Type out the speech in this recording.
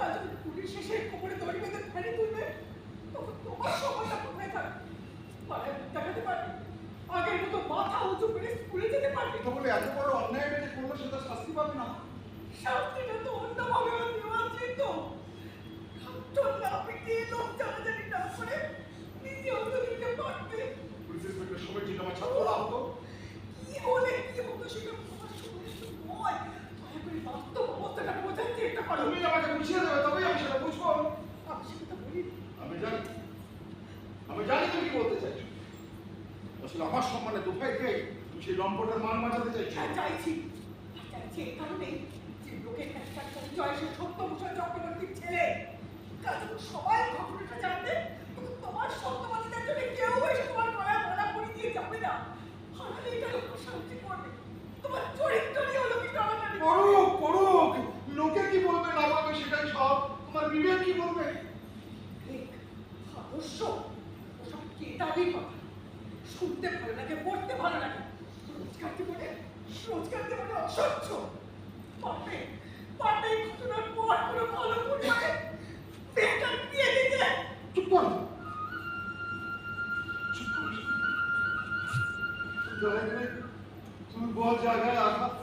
কাল যখন পুলিশ এসে কোমরে দড়ি বেঁধে ফেলে তুলবে। তখন তোমার সময়টা কোথায় থাকবে মুখ দেখাতে পারবে? আগের মতো মাথা উঁচু করে স্কুলে যেতে পারবে? তো বলে এত বড় অন্যায় করল সেটা শাস্তি পাবে না। শাস্তিটা তো অন্যভাবে দেওয়া যেত চল না পিটিয়ে লোক জানাজানি না করে নিজে অন্য দিতে পারবে পুলিশ ইন্সপেক্টর সবাই যদি আমার ছাত্ররা হতো কি হলে কি হতো সেটা তোমার সমস্ত নয় দয়া করে বাস্তব অবস্থাটা বোঝার চেষ্টা করো তুমি আমাকে বুঝিয়ে দেবে তবেই আমি সেটা বুঝব আমি। আমি জানি। আমি জানি তুমি কি বলতে চাইছো। আসলে আমার সম্মানে দুপাই পেয়ে তুমি সেই লম্পটের মান বাঁচাতে চাইছো। চাইছি চাইছি এই কারণে যে লোকের একটা জয় সে সত্যভূষণ তোমার বিবেক কি বলবে? আদর্শ ওসব কেতাবই কথা। শুনতে ভালো লাগে পড়তে ভালো লাগে। রোজগার জীবনে রোজগার জীবনে অসহ্য। পারবে এই ঘটনার পর কোনো ভালো পরিবারে বেকার দিয়ে দিতে। চুপ কর। চুপ কর তুমি বল জায়গায় আঘাত।